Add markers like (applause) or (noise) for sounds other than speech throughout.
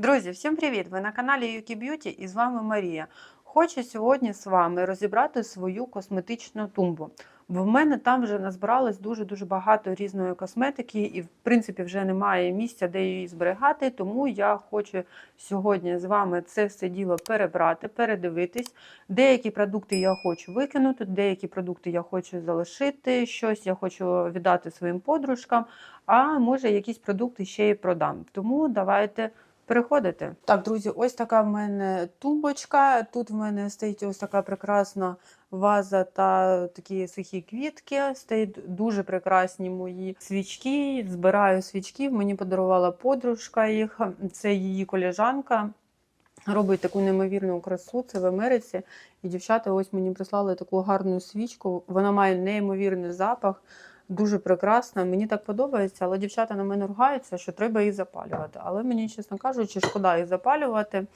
Друзі, всім привіт! Ви на каналі Yuki Beauty і з вами Марія. Хочу сьогодні з вами розібрати свою косметичну тумбу. В мене там вже назбиралось дуже-дуже багато різної косметики, і, в принципі, вже немає місця, де її зберігати. Тому я хочу сьогодні з вами це все діло перебрати, передивитись. Деякі продукти я хочу викинути, деякі продукти я хочу залишити, щось я хочу віддати своїм подружкам, а може якісь продукти ще й продам. Тому давайте переходити. Так, друзі, ось така в мене тумбочка. Тут в мене стоїть ось така прекрасна ваза та такі сухі квітки. Стоять дуже прекрасні мої свічки. Збираю свічки. Мені подарувала подружка їх. Це її коліжанка. Робить таку неймовірну красу, це в Америці. І дівчата ось мені прислали таку гарну свічку. Вона має неймовірний запах. Дуже прекрасна, мені так подобається, але дівчата на мене ругаються, що треба їх запалювати. Але мені, чесно кажучи, шкода їх запалювати.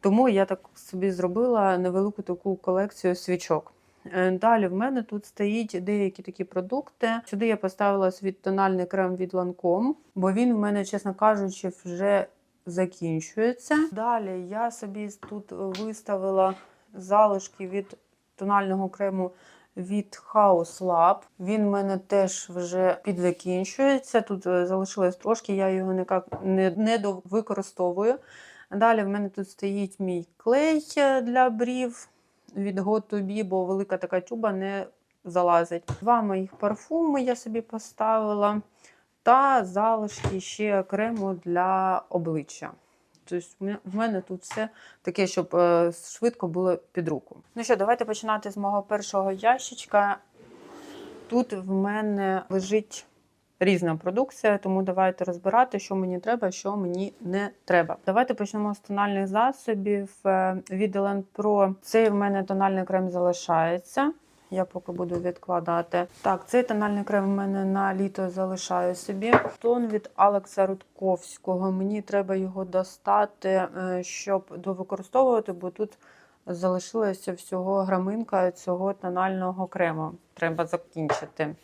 Тому я так собі зробила невелику таку колекцію свічок. Е, Далі в мене тут стоїть деякі такі продукти. Сюди я поставила свій тональний крем від Lancome, бо він в мене, чесно кажучи, вже закінчується. Далі я собі тут виставила залишки від тонального крему від House Lab. Він в мене теж вже підзакінчується. Тут е, залишилось трошки, я його ніяк не, не використовую. Далі в мене тут стоїть мій клей е, для брів від Got бо велика така тюба не залазить. Два моїх парфуми я собі поставила. Та залишки ще крему для обличчя. Тобто в мене тут все таке, щоб е, швидко було під руку. Ну що, давайте починати з мого першого ящичка. Тут в мене лежить різна продукція, тому давайте розбирати, що мені треба, що мені не треба. Давайте почнемо з тональних засобів е, від Elen Pro. Цей в мене тональний крем залишається. Я поки буду відкладати. Так, цей тональний крем в мене на літо залишаю собі. Тон від Алекса Рудковського. Мені треба його достати, е, щоб довикористовувати, бо тут залишилася всього граминка цього тонального крему. Треба закінчити.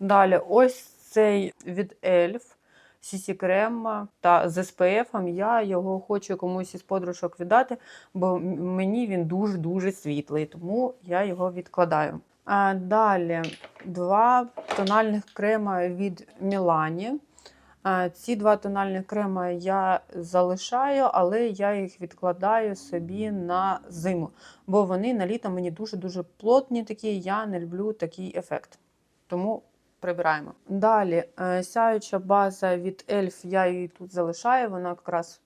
Далі, ось цей від ELF. CC крем та з SPF я його хочу комусь із подружок віддати, бо мені він дуже-дуже світлий, тому я його відкладаю. А Далі два тональних крема від Мілані. Ці два тональних крема я залишаю, але я їх відкладаю собі на зиму, бо вони на літо мені дуже-дуже плотні такі, я не люблю такий ефект. Тому прибираємо. Далі сяюча база від Elf, я її тут залишаю, вона якраз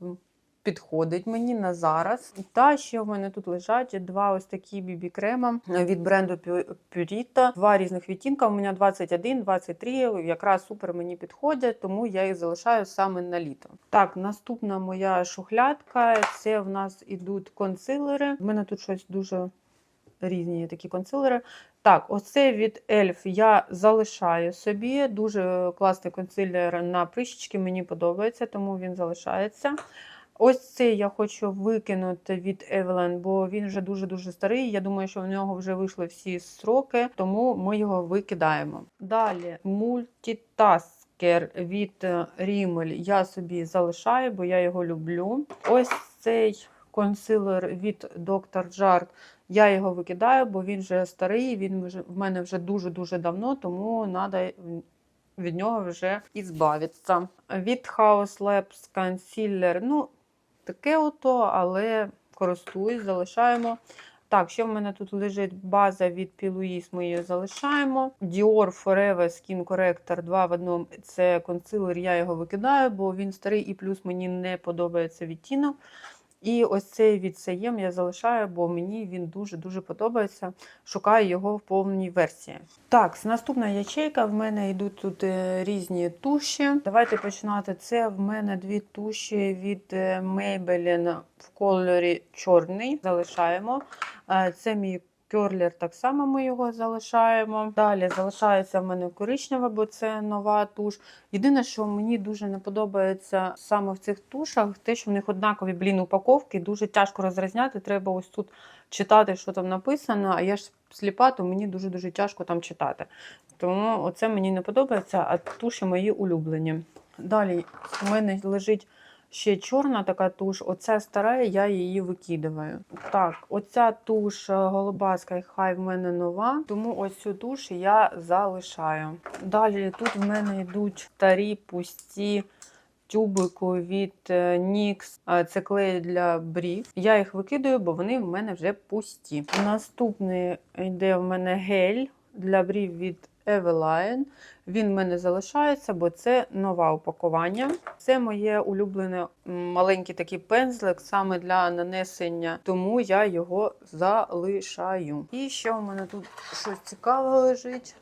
підходить мені на зараз. Та ще в мене тут лежать два ось такі бібі-крема від бренду Purito. Два різних відтінка. У мене 21, 23, якраз супер мені підходять, тому я їх залишаю саме на літо. Так, наступна моя шухлядка це в нас ідуть консилери. В мене тут щось дуже різні такі консилери. Так, оце від Elf я залишаю собі. Дуже класний консилер на прищечки, мені подобається, тому він залишається. Ось цей я хочу викинути від Evelyn, бо він вже дуже-дуже старий. Я думаю, що в нього вже вийшли всі сроки, тому ми його викидаємо. Далі мультитаскер від Rimmel я собі залишаю, бо я його люблю. Ось цей консилер від Dr. Jart. Я його викидаю, бо він вже старий, він в мене вже дуже-дуже давно, тому треба від нього вже ізбавитися. Від House Labs Concealer, ну, таке ото, але користуюсь, залишаємо. Так, що в мене тут лежить база від Piluis, ми її залишаємо. Dior Forever Skin Corrector 2 в одному. Це консилер, я його викидаю, бо він старий і плюс мені не подобається відтінок. І ось цей відсаєм я залишаю, бо мені він дуже-дуже подобається. Шукаю його в повній версії. Так, наступна ячейка. В мене йдуть тут е, різні туші. Давайте починати. Це в мене дві туші від е, Maybelline в кольорі чорний. Залишаємо. Е, Це мій Кьорлер так само ми його залишаємо. Далі залишається в мене коричнева, бо це нова туш. Єдине, що мені дуже не подобається саме в цих тушах, те, що в них однакові блін упаковки, дуже тяжко розрізняти. Треба ось тут читати, що там написано, а я ж сліпа, то мені дуже-дуже тяжко там читати. Тому оце мені не подобається, а туші мої улюблені. Далі в мене лежить ще чорна така туш. Оця стара, я її викидаю. Так, оця туш е, голубаска, хай в мене нова, тому ось цю туш я залишаю. Далі тут в мене йдуть старі пусті тюбику від е, NYX. Е, Це клей для брів. Я їх викидаю, бо вони в мене вже пусті. Наступний йде в мене гель для брів від Eveline. Він в мене залишається, бо це нове упакування. Це моє улюблене маленький такий пензлик саме для нанесення, тому я його залишаю. І ще у мене тут щось цікаве лежить.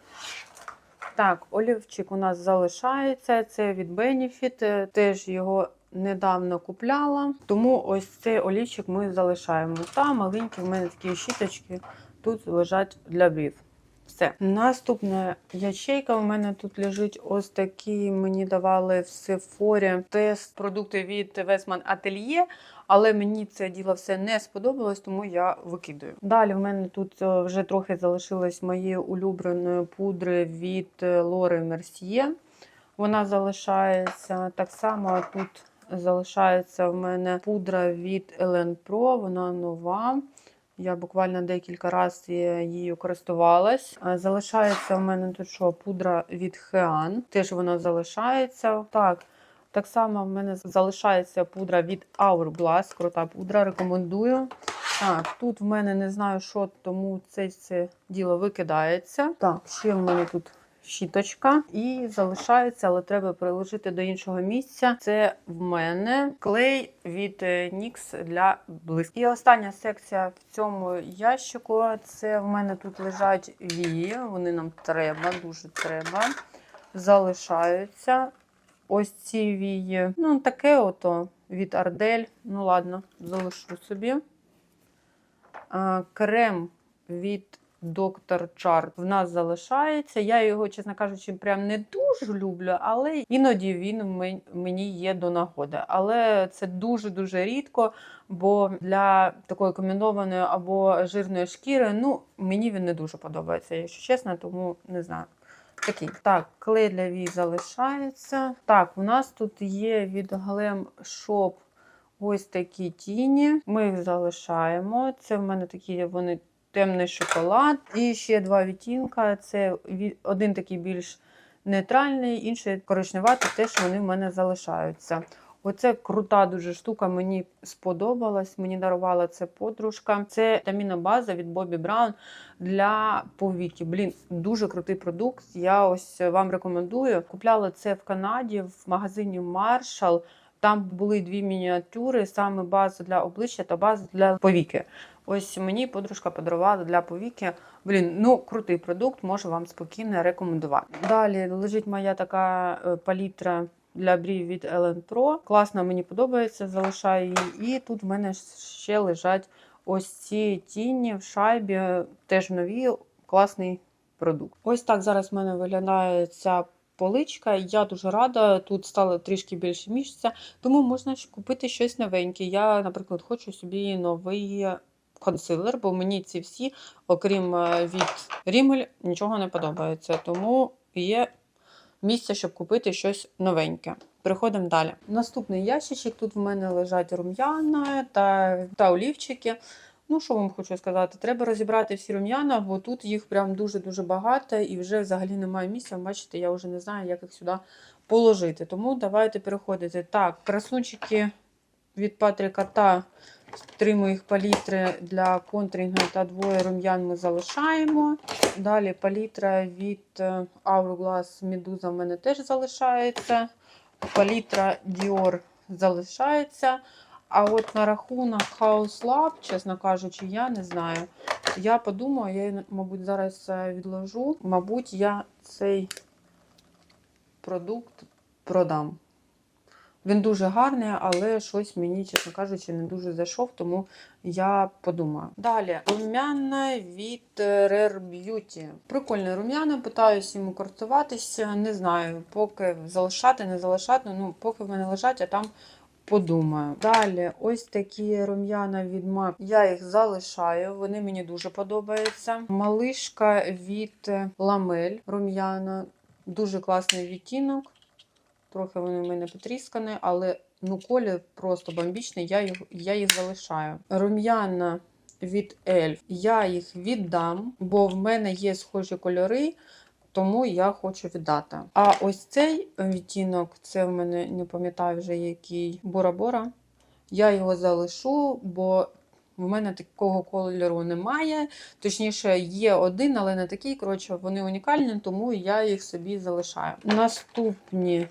Так, олівчик у нас залишається. Це від Benefit. е, Теж його недавно купляла. Тому ось цей олівчик ми залишаємо. Та маленькі в мене такі щіточки тут лежать для брів. Все. Наступна ячейка у мене тут лежить ось такі. Мені давали в Сефорі тест продукти від Westman Atelier, але мені це діло все не сподобалось, тому я викидаю. Далі в мене тут е, вже трохи залишилось моєї улюбленої пудри від Лори Мерсьє. Вона залишається так само тут. Залишається в мене пудра від Ellen Pro, вона нова. Я буквально декілька разів її користувалась. Залишається в мене тут що пудра від Хеан. Теж вона залишається. Так, так само в мене залишається пудра від Hourglass. Крута пудра, рекомендую. Так, тут в мене не знаю, що, тому це, це діло викидається. Так, ще в мене тут щіточка і залишається, але треба переложити до іншого місця. Це в мене клей від е, NYX для блиску. І остання секція в цьому ящику. Це в мене тут лежать вії. Вони нам треба, дуже треба. Залишаються. Ось ці вії. Ну, таке ото від Ардель. Ну, ладно, залишу собі. Крем від Доктор Чарт в нас залишається. Я його, чесно кажучи, прям не дуже люблю, але іноді він мені є до нагоди. Але це дуже-дуже рідко, бо для такої комбінованої або жирної шкіри, ну, мені він не дуже подобається, якщо чесно, тому не знаю. Такий. Так, клей для вій залишається. Так, у нас тут є від Glam Shop ось такі тіні. Ми їх залишаємо. Це в мене такі вони темний шоколад. І ще два відтінка. Це один такий більш нейтральний, інший коричневатий, теж вони в мене залишаються. Оце крута дуже штука, мені сподобалась. Мені дарувала це подружка. Це вітамінна база від Бобі Браун для повіки. Блін, дуже крутий продукт. Я ось вам рекомендую. Купляла це в Канаді в магазині Marshall. Там були дві мініатюри, саме база для обличчя та база для повіки. Ось мені подружка подарувала для повіки. Блін, ну крутий продукт, можу вам спокійно рекомендувати. Далі лежить моя така е, палітра для брів від Ellen Pro. Класно, мені подобається, залишаю її. І тут в мене ще лежать ось ці тіні в шайбі, теж нові, класний продукт. Ось так зараз в мене виглядає ця поличка. Я дуже рада. Тут стало трішки більше місця, тому можна купити щось новеньке. Я, наприклад, хочу собі новий консилер, бо мені ці всі, окрім е, від Rimmel, нічого не подобається. Тому є місце, щоб купити щось новеньке. Переходимо далі. Наступний ящичок. Тут в мене лежать рум'яна та, та олівчики. Ну, що вам хочу сказати? Треба розібрати всі рум'яна, бо тут їх прям дуже-дуже багато і вже взагалі немає місця. Бачите, я вже не знаю, як їх сюди положити. Тому давайте переходити. Так, красунчики від Патріка та три моїх палітри для контрингу та двоє рум'ян ми залишаємо. Далі палітра від е, Hourglass Medusa в мене теж залишається. Палітра Dior залишається. А от на рахунок House Lab, чесно кажучи, я не знаю. Я подумаю, я, її, мабуть, зараз е, відложу. Мабуть, я цей продукт продам. Він дуже гарний, але щось мені, чесно кажучи, не дуже зайшов, тому я подумаю. Далі рум'яна від Rare Beauty. Прикольне рум'яна, питаюся йому користуватися. Не знаю, поки залишати, не залишати. Ну, поки в мене лежать, а там подумаю. Далі, ось такі рум'яна від MAC. Я їх залишаю, вони мені дуже подобаються. Малишка від Ламель рум'яна. Дуже класний відтінок. Трохи вони в мене потріскані, але Ну, колір просто бомбічний, я їх, я їх залишаю. Рум'яна від Elf. Я їх віддам, бо в мене є схожі кольори, тому я хочу віддати. А ось цей відтінок, це в мене не пам'ятаю вже який Бора-Бора. Я його залишу, бо в мене такого кольору немає. Точніше, є один, але не такий. Коротше, вони унікальні, тому я їх собі залишаю. Наступні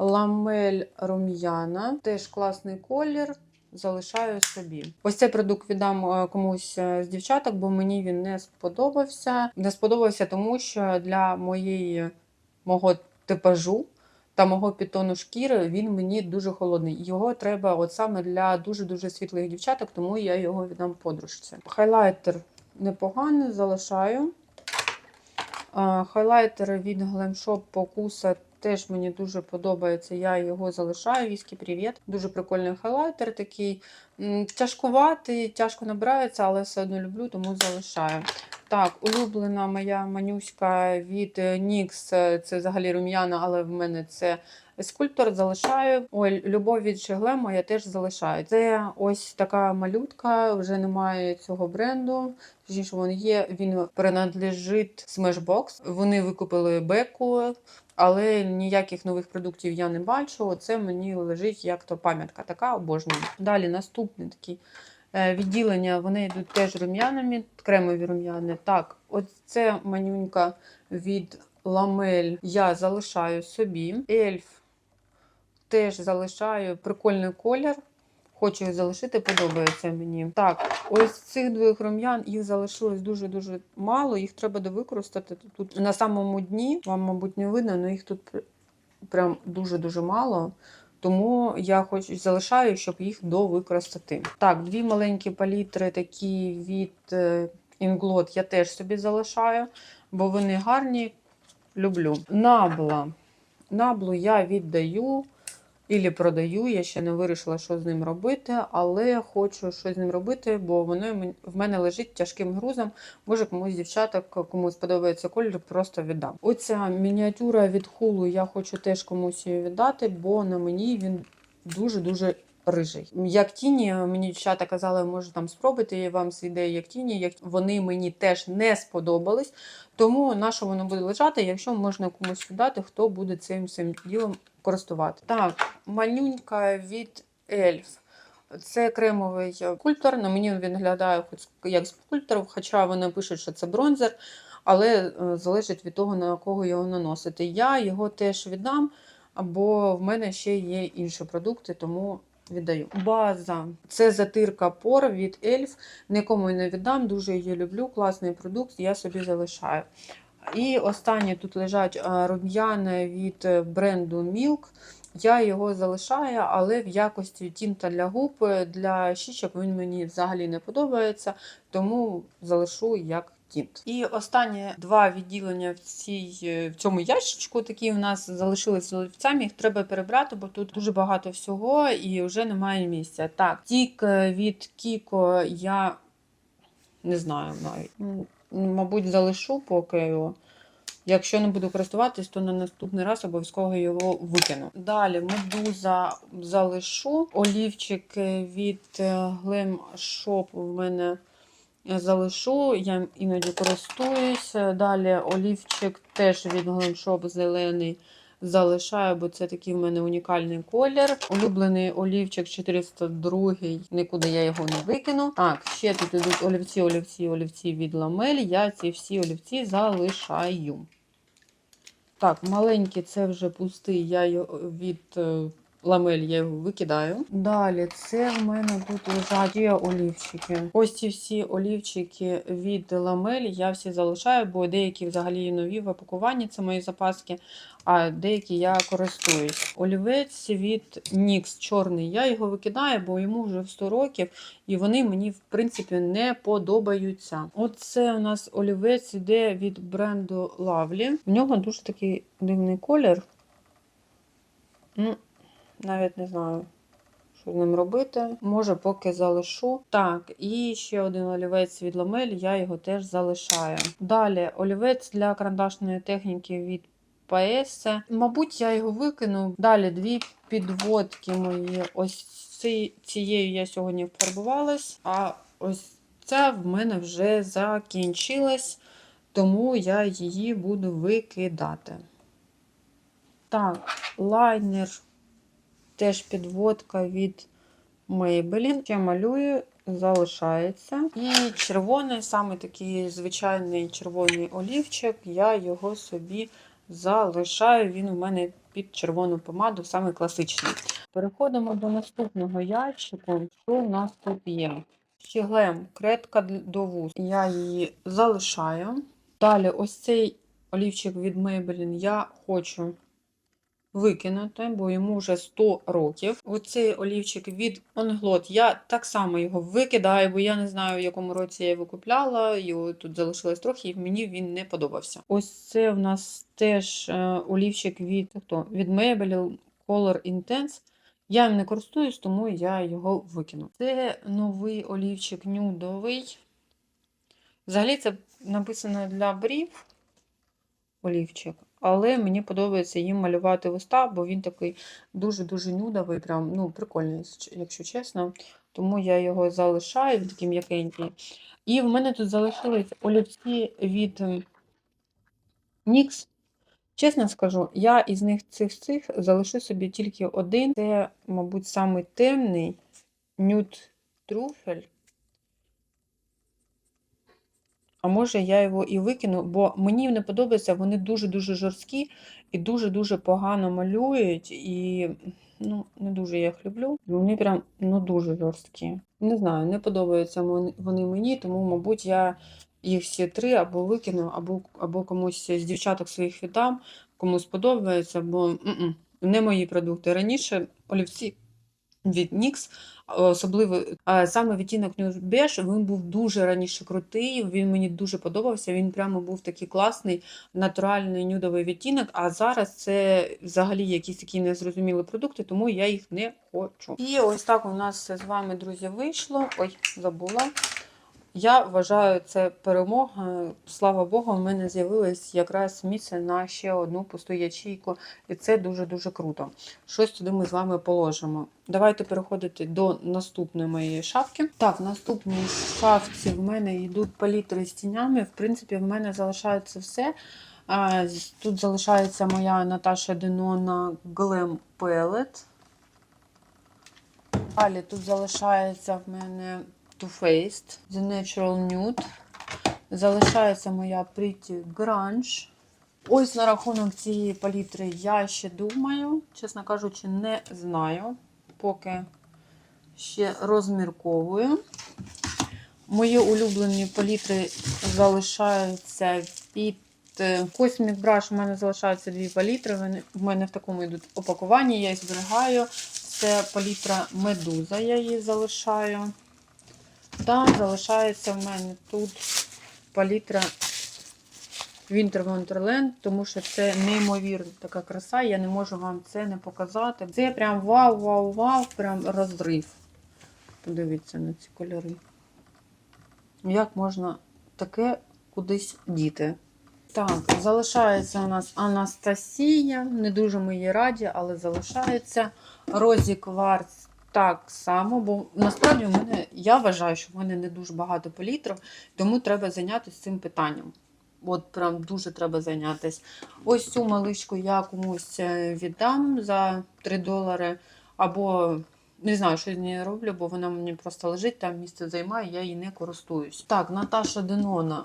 ламель рум'яна. Теж класний колір. Залишаю собі. Ось цей продукт віддам е, комусь е, з дівчаток, бо мені він не сподобався. Не сподобався, тому що для моєї мого типажу та мого підтону шкіри він мені дуже холодний. Його треба от саме для дуже-дуже світлих дівчаток, тому я його віддам подружці. Хайлайтер непоганий, залишаю. Хайлайтер від Glam Shop Покуса теж мені дуже подобається. Я його залишаю. Віскі, привіт. Дуже прикольний хайлайтер такий. Тяжкуватий, тяжко набирається, але все одно люблю, тому залишаю. Так, улюблена моя манюська від е, NYX, е, це взагалі рум'яна, але в мене це скульптор. Залишаю. Ой, любов від Шеглему я теж залишаю. Це ось така малютка, вже немає цього бренду. Точніше, він є, він принадлежить Smashbox. Вони викупили беку, але ніяких нових продуктів я не бачу. Оце мені лежить як то пам'ятка така обожнюю. Далі наступне такі е, відділення, вони йдуть теж рум'янами, кремові рум'яни. Так, оце манюнька від ламель я залишаю собі. Ельф теж залишаю прикольний колір. Хочу їх залишити, подобається мені. Так, ось цих двох рум'ян їх залишилось дуже-дуже мало. Їх треба довикористати. Тут на самому дні, вам, мабуть, не видно, але їх тут прям дуже-дуже мало. Тому я хоч залишаю, щоб їх довикористати. Так, дві маленькі палітри, такі від е, Inglot, я теж собі залишаю, бо вони гарні. Люблю. Набла. Наблу я віддаю. Ілі продаю, я ще не вирішила, що з ним робити, але хочу щось з ним робити, бо воно в мене лежить тяжким грузом. Може, комусь дівчаток, кому сподобається колір, просто віддам. Оця мініатюра від хулу я хочу теж комусь її віддати, бо на мені він дуже-дуже рижий. Як тіні, мені дівчата казали, може там спробуйте, я вам свідею як тіні. Як вони мені теж не сподобались. Тому на що воно буде лежати, якщо можна комусь віддати, хто буде цим цим ділом користувати. Так, малюнька від Ельф. Це кремовий скульптор. На мені він виглядає хоч як скульптор, хоча вони пишуть, що це бронзер, але е, залежить від того, на кого його наносити. Я його теж віддам, бо в мене ще є інші продукти, тому віддаю. База це затирка пор від Ельф. Нікому не віддам, дуже її люблю. Класний продукт, я собі залишаю. І останні тут лежать е, рум'яни від е, бренду Milk. Я його залишаю, але в якості тінта для губ, е, для щічок він мені взагалі не подобається, тому залишу як тінт. І останні два відділення в, цій, в цьому ящичку, такі в нас залишилися олівцями, їх треба перебрати, бо тут дуже багато всього і вже немає місця. Так, тік від Кіко я не знаю навіть. Мабуть, залишу поки його. Якщо не буду користуватись, то на наступний раз обов'язково його викину. Далі медуза залишу. Олівчик від е, Glam Shop в мене залишу. Я іноді користуюсь. Далі олівчик теж від Glam Shop зелений. Залишаю, бо це такий в мене унікальний колір. Улюблений олівчик 402, нікуди я його не викину. Так, ще тут ідуть олівці, олівці, олівці від ламель. Я ці всі олівці залишаю. Так, маленький це вже пустий, я його від е, ламель я його викидаю. Далі це в мене тут лежать є олівчики. Ось ці всі олівчики від ламель я всі залишаю, бо деякі взагалі нові в опакуванні, це мої запаски, а деякі я користуюсь. Олівець від NYX чорний. Я його викидаю, бо йому вже в 100 років, і вони мені, в принципі, не подобаються. Оце у нас олівець іде від бренду Lovely. В нього дуже такий дивний колір. Ну, навіть не знаю, що з ним робити. Може, поки залишу. Так, і ще один олівець від Ламель, я його теж залишаю. Далі олівець для карандашної техніки від Paese. Мабуть, я його викину. Далі дві підводки мої. Ось ці- цією я сьогодні фарбувалась, а ось ця в мене вже закінчилась, тому я її буду викидати. Так, лайнер, теж підводка від Maybelline. Ще малюю, залишається. І червоний, саме такий звичайний червоний олівчик, я його собі залишаю. Він у мене під червону помаду, саме класичний. Переходимо до наступного ящику. Що у нас тут є? Щеглем, кредка для- до вуз. Я її залишаю. Далі, ось цей олівчик від Maybelline я хочу викинути, бо йому вже 100 років. Оцей олівчик від Onglot, я так само його викидаю, бо я не знаю, в якому році я його купляла. Його тут залишилось трохи, і мені він не подобався. Ось це в нас теж е, олівчик від, хто? від Maybelline Color Intense. Я їм не користуюсь, тому я його викину. Це новий олівчик нюдовий. Взагалі, це написано для брів олівчик, але мені подобається їм малювати вуста, бо він такий дуже-дуже нюдовий, прям, ну, прикольний, якщо чесно. Тому я його залишаю, він такий м'якенький. І в мене тут залишились олівці від NYX. Чесно скажу, я із них цих цих залишу собі тільки один. Це, мабуть, самий темний нюд трюфель. А може я його і викину, бо мені не подобається, вони дуже-дуже жорсткі і дуже-дуже погано малюють. І ну, не дуже я їх люблю. Вони прям ну, дуже жорсткі. Не знаю, не подобаються вони мені, тому, мабуть, я їх всі три або викину, або, або комусь з дівчаток своїх віддам, комусь подобається, бо м-м, не мої продукти. Раніше олівці від Нікс, особливо саме відтінок Beige, він був дуже раніше крутий, він мені дуже подобався, він прямо був такий класний, натуральний нюдовий відтінок, а зараз це взагалі якісь такі незрозумілі продукти, тому я їх не хочу. І ось так у нас все з вами, друзі, вийшло. Ой, забула. Я вважаю, це перемога. Слава Богу, в мене з'явилось якраз місце на ще одну пусту ячейку, і це дуже-дуже круто. Щось туди ми з вами положимо. Давайте переходити до наступної моєї шафки. Так, в наступній шафці в мене йдуть палітри з тінями. В принципі, в мене залишається все. Тут залишається моя Наташа Денона Glam Palette. Далі тут залишається в мене Too Faced The Natural Nude. Залишається моя Pretty Grunge. Ось на рахунок цієї палітри я ще думаю, чесно кажучи, не знаю. Поки ще розмірковую. Мої улюблені палітри залишаються під е, Cosmic Brush. У мене залишаються дві палітри. Вони в мене в такому йдуть опакуванні, я їх зберігаю. Це палітра Медуза, я її залишаю. Та залишається в мене тут палітра Winter Wonderland, тому що це неймовірна така краса, я не можу вам це не показати. Це прям вау-вау-вау, прям розрив. Подивіться на ці кольори. Як можна таке кудись діти? Так, залишається у нас Анастасія. Не дуже ми її раді, але залишається. Розі Кварц так само, бо насправді в мене, я вважаю, що в мене не дуже багато палітрів, тому треба зайнятися цим питанням. От прям дуже треба зайнятися. Ось цю маличку я комусь е, віддам за 3 долари. Або не знаю, що з нею роблю, бо вона мені просто лежить, там місце займає, я її не користуюсь. Так, Наташа Денона.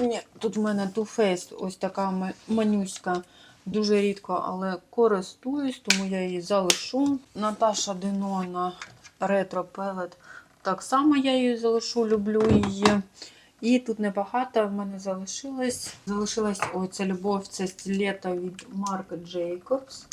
Ні, тут в мене Too Faced, ось така ма- манюська. Дуже рідко, але користуюсь, тому я її залишу. Наташа Денона Ретро Pellet. Так само я її залишу, люблю її. І тут небагато в мене залишилось. Залишилась оця любов, це стілета від Марка Джейкобс.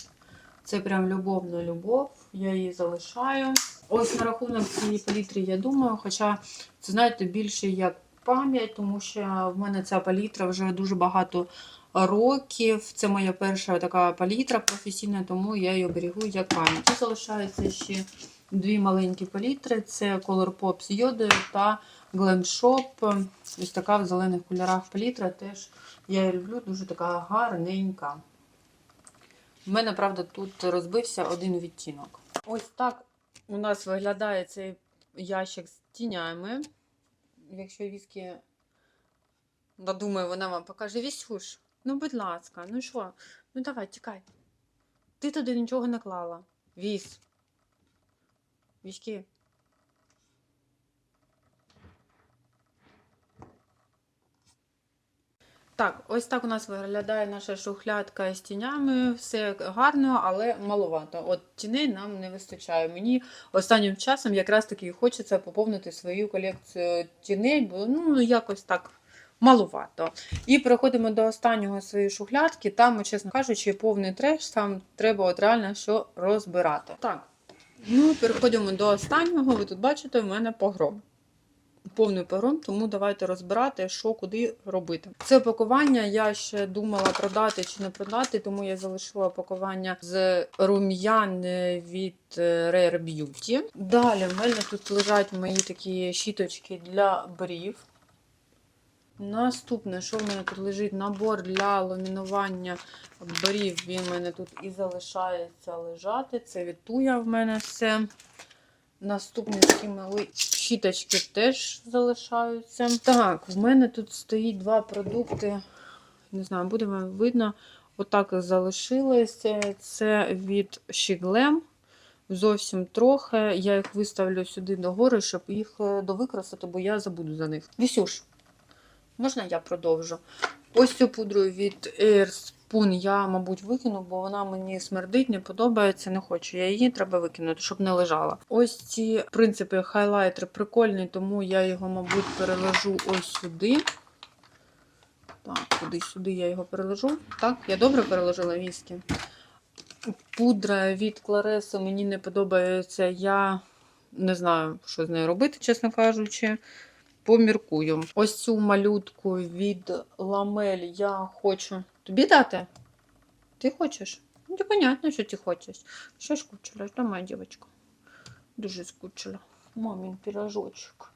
Це прям любовна любов. Я її залишаю. Ось на рахунок цієї палітри я думаю, хоча це, знаєте, більше як пам'ять, тому що в мене ця палітра вже дуже багато років. Це моя перша така палітра професійна, тому я її берегу як пам'ять. Тут залишається ще дві маленькі палітри: це Color Pop з йодою та Glam Shop. Ось така в зелених кольорах палітра. Теж я її люблю, дуже така гарненька. У мене, правда, тут розбився один відтінок. Ось так у нас виглядає цей ящик з тінями. Якщо віскі надумає, вона вам покаже Вісюш. Ну, будь ласка, ну що? Ну давай, тікай. Ти туди нічого не клала. Вісь. Віськи. Так, ось так у нас виглядає наша шухлядка з тінями. Все гарно, але маловато. От тіней нам не вистачає. Мені останнім часом якраз таки хочеться поповнити свою колекцію тіней, бо ну якось так маловато. І переходимо до останнього своєї шухлядки. Там, чесно кажучи, повний треш, там треба от реально що розбирати. Так, ну переходимо до останнього. Ви тут бачите, в мене погром повний погром, тому давайте розбирати, що куди робити. Це опакування я ще думала продати чи не продати, тому я залишила опакування з рум'ян від е, Rare Beauty. Далі в мене тут лежать мої такі щіточки для брів. Наступне, що в мене тут лежить набор для ламінування брів, він в мене тут і залишається лежати. Це від Туя в мене все. Наступні такі мали щіточки теж залишаються. Так, в мене тут стоїть два продукти. Не знаю, буде вам видно. Отак і залишилося. Це від Shiglem. Зовсім трохи. Я їх виставлю сюди догори, щоб їх е, довикрасити, бо я забуду за них. Вісюш, можна я продовжу? Ось цю пудру від Air Spoon я, мабуть, викину, бо вона мені смердить, не подобається, не хочу. Я її треба викинути, щоб не лежала. Ось ці, в принципі, хайлайтер прикольний, тому я його, мабуть, переложу ось сюди. Так, куди сюди я його переложу. Так, я добре переложила віскі. Пудра від Клареса мені не подобається. Я не знаю, що з нею робити, чесно кажучи. Поміркую. Ось цю малютку від ламель я хочу тобі дати. Ти хочеш? Ну, понятно, що ти хочеш. Що скучила? Давай, дівчинка. Дуже скучила. Мамін пірожочок.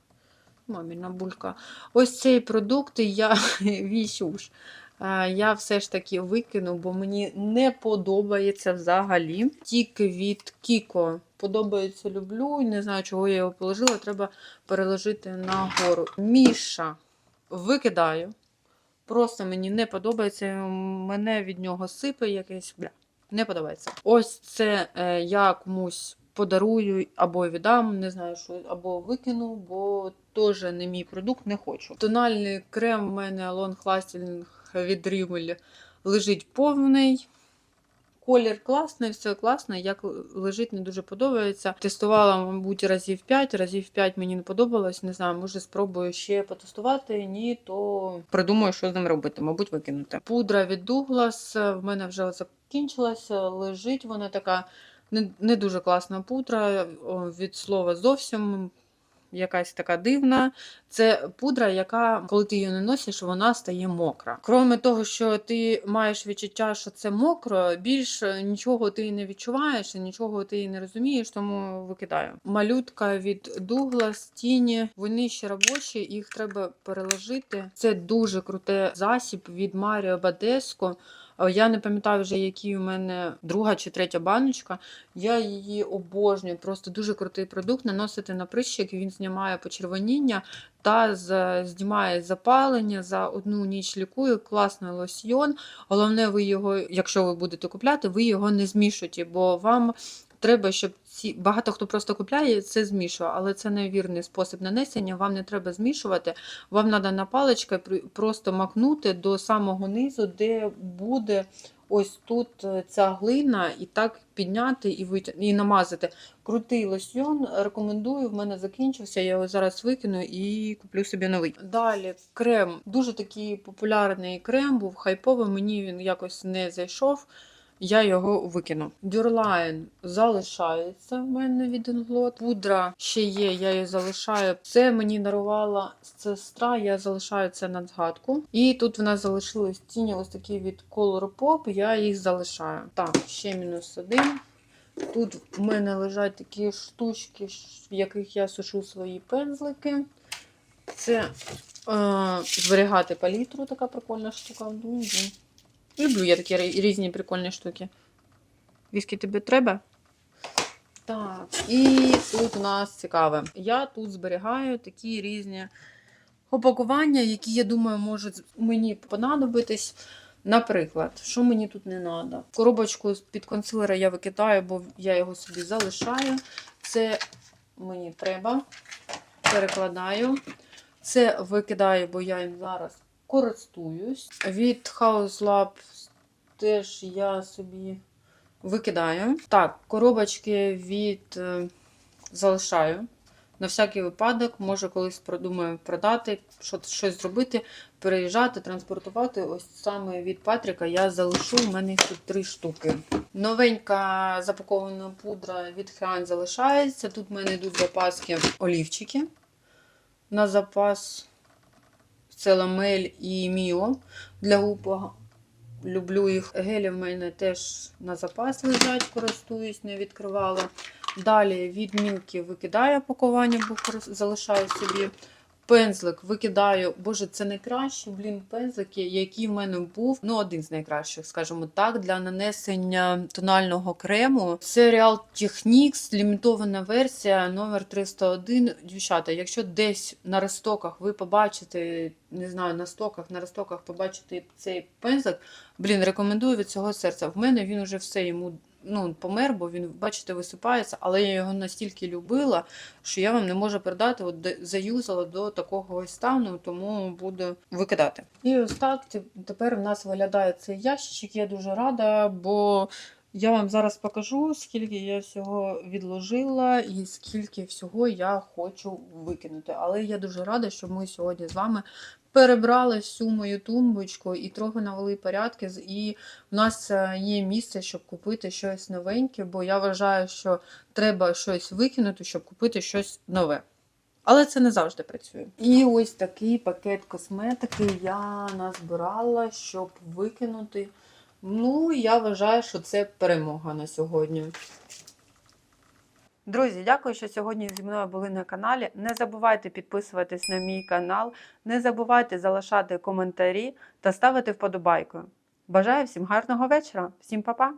Маміна булька. Ось цей продукт я (laughs) вісю Е, Я все ж таки викину, бо мені не подобається взагалі. Тільки від Кіко подобається, люблю. Не знаю, чого я його положила. Треба переложити нагору. Міша викидаю. Просто мені не подобається. Мене від нього сипе якесь. Бля, не подобається. Ось це е, я комусь подарую або віддам, не знаю, що, або викину, бо теж не мій продукт, не хочу. Тональний крем в мене Long Lasting від Rimmel лежить повний. Колір класний, все класно, як лежить, не дуже подобається. Тестувала, мабуть, разів 5, разів 5 мені не подобалось. Не знаю, може спробую ще потестувати. Ні, то придумаю, що з ним робити, мабуть, викинути. Пудра від Douglas в мене вже закінчилася, лежить вона така не, не дуже класна пудра. Від слова зовсім якась така дивна. Це пудра, яка, коли ти її не носиш, вона стає мокра. Кроме того, що ти маєш відчуття, що це мокро, більш нічого ти не відчуваєш, нічого ти не розумієш, тому викидаю. Малютка від Douglas, тіні, вони ще робочі, їх треба переложити. Це дуже круте засіб від Маріо Бадеско. Я не пам'ятаю вже, які у мене друга чи третя баночка. Я її обожнюю. Просто дуже крутий продукт. Наносити на прищик, він знімає почервоніння та знімає запалення за одну ніч лікує. Класний лосьйон. Головне, ви його, якщо ви будете купляти, ви його не змішуєте, бо вам. Треба, щоб ці багато хто просто купляє, це змішує, але це невірний спосіб нанесення. Вам не треба змішувати. Вам треба на паличка просто макнути до самого низу, де буде ось тут е, ця глина, і так підняти і витя... і намазати. Крутий лосьйон, рекомендую. В мене закінчився. Я його зараз викину і куплю собі новий. Далі крем. Дуже такий популярний крем, був хайповий. Мені він якось не зайшов. Я його викину. Дюрлайн залишається в мене від Інглот. Пудра ще є, я її залишаю. Це мені дарувала сестра, я залишаю це на згадку. І тут в нас залишились тіні ось такі від Color Pop, я їх залишаю. Так, ще мінус один. Тут в мене лежать такі штучки, в яких я сушу свої пензлики. Це е, зберігати палітру, така прикольна штука. Люблю я такі різні прикольні штуки. Віскі тобі треба? Так, і тут у нас цікаве. Я тут зберігаю такі різні упакування, які, я думаю, можуть мені понадобитись. Наприклад, що мені тут не треба? Коробочку під консилера я викидаю, бо я його собі залишаю. Це мені треба. Перекладаю. Це викидаю, бо я їм зараз користуюсь. Від House Lab теж я собі викидаю. Так, коробочки від е, залишаю. На всякий випадок, може, колись продумаю продати, щось зробити, переїжджати, транспортувати. Ось саме від Патріка я залишу. У мене тут три штуки. Новенька запакована пудра від Хран залишається. Тут в мене йдуть запаски олівчики. На запас це ламель і Міо для губ. Люблю їх. Гелі в мене теж на запас лежать, користуюсь, не відкривала. Далі від Мілки викидаю пакування, бо залишаю собі. Пензлик викидаю. Боже, це найкращі, блін, пензлики, який в мене був. Ну, один з найкращих, скажімо так, для нанесення тонального крему. Це Real Techniques, лімітована версія номер 301. Дівчата, якщо десь на рестоках ви побачите, не знаю, на стоках, на рестоках побачите цей пензлик, блін, рекомендую від цього серця. В мене він уже все йому ну, помер, бо він, бачите, висипається, але я його настільки любила, що я вам не можу передати, от заюзала до такого ось стану, тому буду викидати. І ось так тепер в нас виглядає цей ящичок. Я дуже рада, бо я вам зараз покажу, скільки я всього відложила і скільки всього я хочу викинути. Але я дуже рада, що ми сьогодні з вами перебрали всю мою тумбочку і трохи навели порядки. І в нас е, є місце, щоб купити щось новеньке, бо я вважаю, що треба щось викинути, щоб купити щось нове. Але це не завжди працює. І ось такий пакет косметики я назбирала, щоб викинути. Ну, я вважаю, що це перемога на сьогодні. Друзі, дякую, що сьогодні зі мною були на каналі. Не забувайте підписуватись на мій канал, не забувайте залишати коментарі та ставити вподобайку. Бажаю всім гарного вечора, всім па-па!